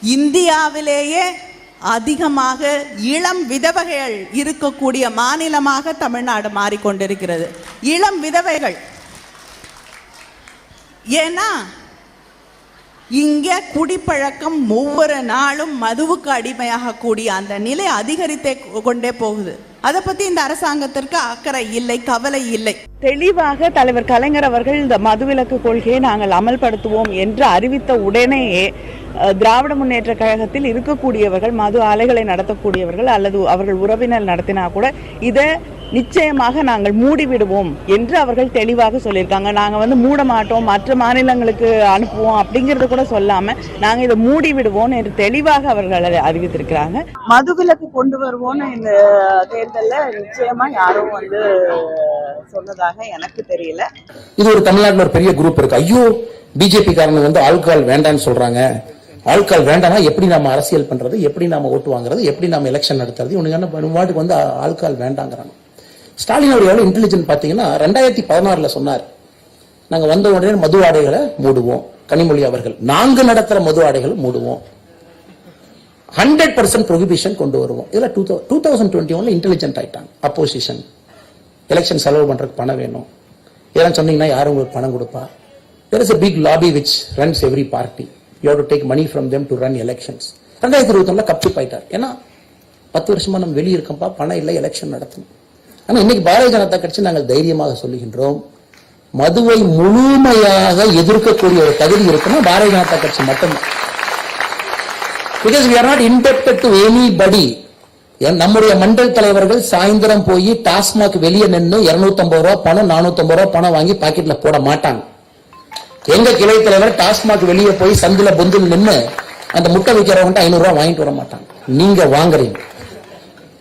இந்தியாவிலேயே அதிகமாக இளம் விதவைகள் இருக்கக்கூடிய மாநிலமாக தமிழ்நாடு மாறிக்கொண்டிருக்கிறது. இளம் விதவைகள். ஏன்னா இங்கே குடிப்பழக்கம் ஒவ்வொரு நாளும் மதுவுக்கு அடிமையாகக்கூடிய அந்த நிலை அதிகரித்தே கொண்டே போகுது. அதை பத்தி இந்த அரசாங்கத்திற்கு அக்கறை இல்லை கவலை இல்லை. தெளிவாக தலைவர் கலைஞர் அவர்கள் இந்த மதுவிலக்கு கொள்கையை நாங்கள் அமல்படுத்துவோம் என்று அறிவித்த உடனேயே திராவிட முன்னேற்ற கழகத்தில் இருக்கக்கூடியவர்கள் மது ஆலைகளை நடத்தக்கூடியவர்கள் அல்லது அவர்கள் உறவினர் நடத்தினா கூட இதை நிச்சயமாக நாங்கள் மூடிவிடுவோம் என்று அவர்கள் தெளிவாக சொல்லியிருக்காங்க. நாங்க வந்து மூட மாட்டோம் மற்ற மாநிலங்களுக்கு அனுப்புவோம் அப்படிங்கறது கூட சொல்லாம நாங்க இதை மூடி விடுவோம் என்று தெளிவாக அவர்கள் அறிவித்திருக்கிறாங்க. மதுவிலக்கு கொண்டு வருவோம்னு இந்த தேர்தலில் நிச்சயமா யாரும் வந்து சொன்னதாக எனக்கு தெரியல. இது ஒரு தமிழ்நாட்டில் ஒரு பெரிய குரூப் இருக்கு. ஐயோ பிஜேபி காரங்க வந்து ஆல்கால் வேண்டாம்னு சொல்றாங்க. ஆல்கால் வேண்டாம்னா எப்படி நாம அரசியல் பண்றது? எப்படி நாம ஓட்டு வாங்குறது? எப்படி நாம எலெக்ஷன் நடத்துறது? இவனுக்கு என்ன வாட்டுக்கு வந்து ஆல்கால் வேண்டாங்கிறாங்க. ஸ்டாலின் அவர் எவ்வளவு இன்டெலிஜென்ட் பாத்தீங்கன்னா ரெண்டாயிரத்தி பதினாறுல சொன்னார். நாங்க வந்த உடனே மது ஆடைகளை மூடுவோம். கனிமொழி அவர்கள். நாங்க நடத்துற மது ஆடைகளை மூடுவோம். ஹண்ட்ரட் பர்சன்ட் ப்ரொஹிபிஷன் கொண்டு வருவோம். இதில் டூ டூ தௌசண்ட் டுவெண்ட்டி ஒன்ல இன்டெலிஜென்ட் ஆயிட்டாங்க. அப்போசிஷன் எலெக்ஷன் செலவு பண்ணுறதுக்கு பணம் வேணும். இதெல்லாம் சொன்னீங்கன்னா யாரும் உங்களுக்கு பணம் கொடுப்பா? There is a big lobby which runs every party you have to take money from them to run elections. ரெண்டாயிரத்தி இருபத்தொன்னுல கப்சிப் ஆயிட்டார். ஏன்னா பத்து வருஷமா நம்ம வெளியே இருக்கோம்ப்பா பணம் இல்லை எலெக்ஷன் நடத்தணும் ஆனால் இன்னைக்கு பாரதிய ஜனதா கட்சி நாங்கள் தைரியமாக சொல்லுகின்றோம். மதுவை முழுமையாக எதிர்க்கக்கூடிய ஒரு தகுதி இருக்குன்னா பாரதிய ஜனதா கட்சி மட்டும்தான். Because we are not indebted to anybody என் நம்முடைய மண்டல் தலைவர்கள் சாயந்தரம் போய் டாஸ்மாக் வெளியே நின்று 250 ரூபா பணம் 450 ரூபா பணம் வாங்கி பாக்கெட்ல போட மாட்டாங்க. எங்க கிளை தலைவர் டாஸ்மாக் வெளியே போய் சந்தில பொந்தில் நின்று அந்த முட்டை விற்கிறவங்க ஐநூறு ரூபா வாங்கிட்டு வர மாட்டாங்க. நீங்க வாங்குறீங்க.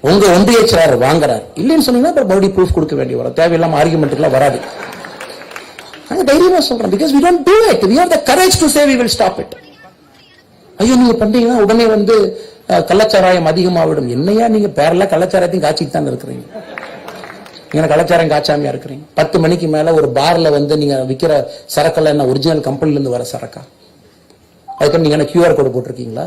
உங்க ஒன்றிய சார் வாங்குறாரு. இல்லைன்னு சொன்னீங்கன்னா அப்புறம் மறுபடியும் ப்ரூஃப் கொடுக்க வேண்டிய வரும். தேவையில்லாம ஆர்குமெண்ட்டுக்குலாம் வராது. நாங்க தைரியமா சொல்றோம். Because we don't do it we have the courage to say we will stop it ஐயோ நீங்க பண்றீங்கன்னா உடனே வந்து கள்ளச்சாராயம் அதிகமாகிடும் என்னையா நீங்க பேரல கள்ளச்சாராயத்தையும் காய்ச்சிட்டு தான் இருக்கிறீங்க? நீங்க கலாச்சாரம் காய்ச்சாமையா இருக்கிறீங்க? பத்து மணிக்கு மேல ஒரு பார்ல வந்து நீங்க விற்கிற சரக்கெல்லாம் என்ன ஒரிஜினல் கம்பெனில இருந்து வர சரக்கா? அதுக்கு நீங்க என்ன கியூஆர் கோடு போட்டிருக்கீங்களா?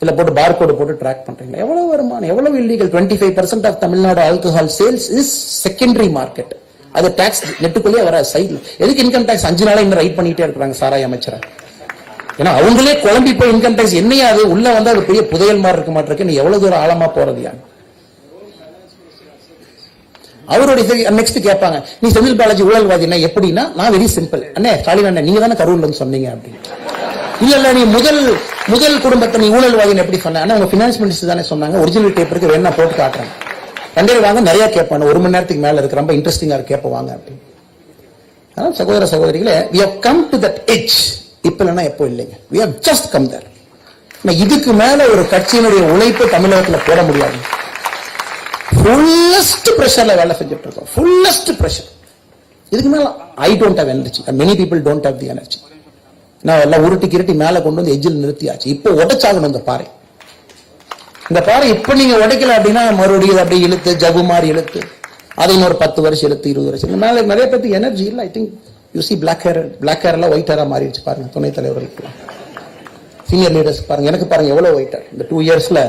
இல்ல போட்டு பார் கோடு போட்டு ட்ராக் பண்றீங்களா? எவ்வளவு வருமானம் எவ்வளவு illegal twenty five percent of Tamil Nadu alcohol sales is secondary market அது டாக்ஸ் நெட்டுக்குள்ளேயே வர சைட்ல எதுக்கு இன்கம் டாக்ஸ் அஞ்சு நாளா இன்னும் ரைட் பண்ணிட்டே இருக்கிறாங்க சாராய அமைச்சரை. ஏன்னா அவங்களே குழம்பி போய் இன்கம் டேக்ஸ் என்னையா அது? உள்ள வந்து அது பெரிய புதையல் மாதிரி இருக்க மாட்டிருக்கு. நீ எவ்வளவு தூரம் ஆழமா போறது யான் அவருடைய நெக்ஸ்ட் கேட்பாங்க. நீ செந்தில் பாலாஜி ஊழல்வாதினா எப்படின்னா நான் வெரி சிம்பிள் அண்ணே ஸ்டாலின் அண்ணே நீங்க தானே கரூர்ல இருந்து சொன்னீங்க அப்படின்னு. இல்ல இல்ல நீ முதல் முதல் குடும்பத்தை நீ ஊழல்வாதின்னு எப்படி சொன்ன? ஆனா உங்க பினான்ஸ் மினிஸ்டர் தானே சொன்னாங்க. ஒரிஜினல் டேப் இருக்கு வேணா போட்டு காட்டுறேன். ரெண்டே வாங்க நிறைய கேட்பாங்க ஒரு மணி நேரத்துக்கு மேல இருக்கு. ரொம்ப இன்ட்ரெஸ்டிங்கா கேட்பாங்க அப்படின்னு. சகோதர சகோதரிகளே we have come to that இப்ப இல்லைன்னா எப்போ இல்லைங்க? We have just come there இதுக்கு மேல ஒரு கட்சியினுடைய உழைப்பு தமிழகத்துல போட முடியாது. ஃபுல்லஸ்ட் பிரஷர்ல வேலை செஞ்சுட்டு இருக்கோம் ஃபுல்லஸ்ட் பிரஷர் இதுக்கு மேல I don't have energy many people don't have the energy நான் எல்லாம் உருட்டி கிருட்டி மேல கொண்டு வந்து எஜ்ஜில் நிறுத்தியாச்சு. இப்போ உடைச்சாகணும் இந்த பாறை. இந்த பாறை இப்ப நீங்க உடைக்கல அப்படின்னா மறுபடியும் அப்படியே இழுத்து ஜகு மாதிரி இழுத்து அதை இன்னொரு பத்து வருஷம் இழுத்து இருபது வருஷம். மேல நிறைய பேருக்கு எனர்ஜி இல்லை I think you see black hair black hair எல்லாம் ஒயிட் ஹேராக மாறிடுச்சு பாருங்க துணைத் தலைவர்களுக்கு சீனியர் லீடர்ஸ் பாருங்க எனக்கு பாருங்க எவ்வளவு ஒயிட் ஹேர் இந்த டூ இயர்ஸ்ல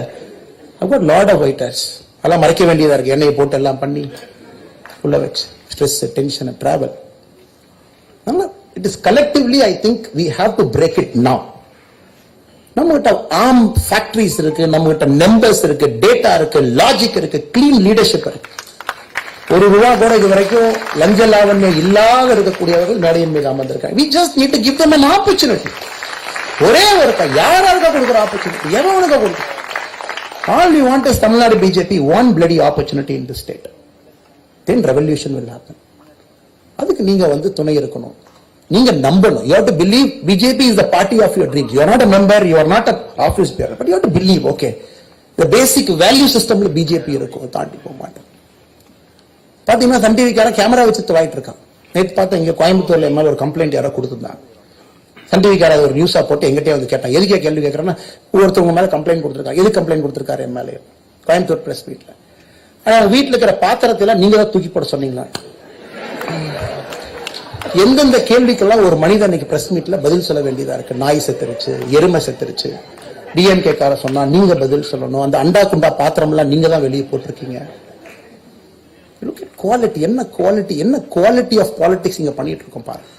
அப்போ லாட் ஆஃப் ஒயிட் ஹேர்ஸ் அதெல்லாம் மறைக்க வேண்டியதாக இருக்கு. எண்ணெயை போட்டு எல்லாம் பண்ணி உள்ள வச்சு. ஸ்ட்ரெஸ் டென்ஷன் ட்ராவல் அதனால் it is collectively I think we have to break it now நம்ம கிட்ட ஆம் ஃபேக்டரிஸ் இருக்கு நம்ம கிட்ட நம்பர்ஸ் இருக்கு டேட்டா இருக்கு லாஜிக் இருக்கு கிளீன் லீடர்ஷிப் இருக்கு. ஒரு ரூபா கூட இது வரைக்கும் லஞ்ச லாவண்யம் இல்லாத இருக்கக்கூடியவர்கள் மேடையின் மீது அமர்ந்திருக்காங்க. We just need to give them an opportunity ஒரே ஒருத்த யாராருக்கா கொடுக்குற ஆப்பர்ச்சுனிட்டி எவனுக்கு கொடுக்கும் all you want is Tamil Nadu BJP one bloody opportunity in the state then revolution will happen அதுக்கு நீங்க வந்து துணை இருக்கணும். நீங்க நம்பணும். You have to believe BJP is the party of your dream you are not a member you are not a office bearer but you have to believe okay the basic value சிஸ்டம்ல BJP இருக்கும் தாண்டி போக மாட்டேன் பாத்தீங்கன்னா Sun டிவிக்காரன் camera வச்சு துவாயிட்டு இருக்கான். நேற்று பார்த்தா இங்க கோயம்புத்தூர்ல என் மேலே ஒரு கம்ப்ளைண்ட் யாரோ கொடுத்துருந்தாங்க. சன் டிவிக்கார ஒரு நியூஸாக போட்டு எங்கிட்டே வந்து கேட்டான். எதுக்கே கேள்வி கேட்குறேன்னா ஒருத்தவங்க மேல கம்ப்ளைண்ட் கொடுத்துருக்காங்க. எது கம்ப்ளைண்ட் கொடுத்துருக்காரு என் மேலே கோயம்புத்தூர் ப்ரெஸ் மீட்டில் ஆனால் வீட்டில் இருக்கிற பாத்திரத்தில நீங்க தான் தூக்கி போட சொன்னீங்களா? எந்தெந்த கேள்விக்கெல்லாம் ஒரு மனிதன் இன்னைக்கு பிரஸ் மீட்ல பதில் சொல்ல வேண்டியதா இருக்கு? நாய் செத்துருச்சு எருமை செத்துருச்சு. டிஎம்கே கார சொன்னா நீங்க பதில் சொல்லணும். அந்த அண்டா குண்டா பாத்திரம் எல்லாம் நீங்க தான் வெளியே போட்டிருக்கீங்க. லுக் குவாலிட்டி என்ன குவாலிட்டி என்ன குவாலிட்டி ஆஃப் பாலிடிக்ஸ் இங்கே பண்ணிட்டு இருக்கோம் பாருங்க.